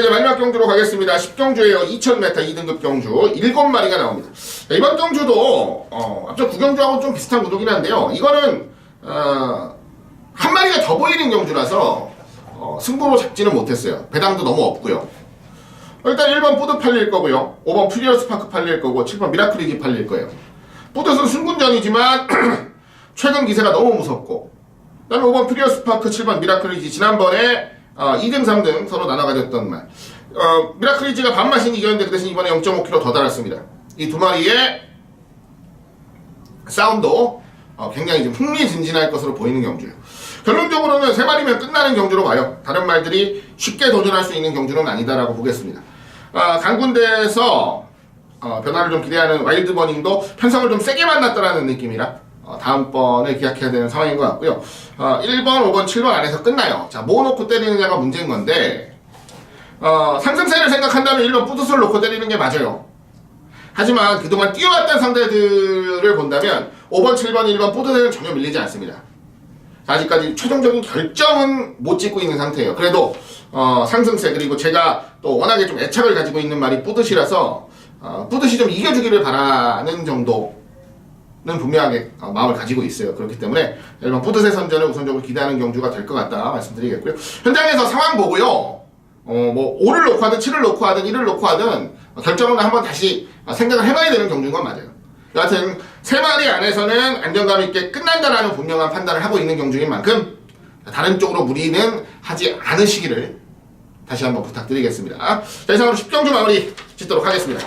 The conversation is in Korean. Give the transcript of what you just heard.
이제 마지막 경주로 가겠습니다. 10경주에요. 2000m 2등급 경주 7마리가 나옵니다. 자, 이번 경주도 어, 앞서 9경주하고 좀 비슷한 구도긴 한데요. 이거는 어, 한 마리가 더 보이는 경주라서 어, 승부로 잡지는 못했어요. 배당도 너무 없고요. 일단 1번 푸드 팔릴 거고요. 5번 프리어스 파크 팔릴 거고 7번 미라클리지 팔릴 거예요. 푸드는 순군전이지만 최근 기세가 너무 무섭고 그다음에 5번 프리어스 파크 7번 미라클리지 지난번에 어, 2등 3등 서로 나눠 가졌던 말 어, 미라클리지가 반마신 이겼는데 그 대신 이번에 0.5kg 더 달았습니다. 이 두 마리의 싸움도 어, 굉장히 좀 흥미진진할 것으로 보이는 경주예요. 결론적으로는 세 마리면 끝나는 경주로 봐요. 다른 말들이 쉽게 도전할 수 있는 경주는 아니다라고 보겠습니다. 아, 강군대에서 어, 변화를 좀 기대하는 와일드 버닝도 편성을 좀 세게 만났다라는 느낌이라 어, 다음번에 기약해야 되는 상황인 것 같고요. 어, 1번, 5번, 7번 안에서 끝나요. 자, 뭐 놓고 때리느냐가 문제인 건데 어, 상승세를 생각한다면 1번 뿌듯을 놓고 때리는 게 맞아요. 하지만 그동안 뛰어왔던 상대들을 본다면 5번, 7번, 1번 뿌듯에는 전혀 밀리지 않습니다. 아직까지 최종적인 결정은 못 짓고 있는 상태예요. 그래도 어, 상승세 그리고 제가 또 워낙에 좀 애착을 가지고 있는 말이 뿌듯이라서 어, 뿌듯이 좀 이겨주기를 바라는 정도 는 분명하게 어, 마음을 가지고 있어요. 그렇기 때문에 일반 뿌듯의 선전을 우선적으로 기대하는 경주가 될 것 같다 말씀드리겠고요. 현장에서 상황 보고요. 어, 뭐 5를 놓고 하든 7을 놓고 하든 1을 놓고 하든 어, 결정은 한번 다시 어, 생각을 해봐야 되는 경주인 건 맞아요. 여하튼 세 마리 안에서는 안정감 있게 끝난다라는 분명한 판단을 하고 있는 경주인 만큼 다른 쪽으로 무리는 하지 않으시기를 다시 한번 부탁드리겠습니다. 자, 이상으로 10경주 마무리 짓도록 하겠습니다.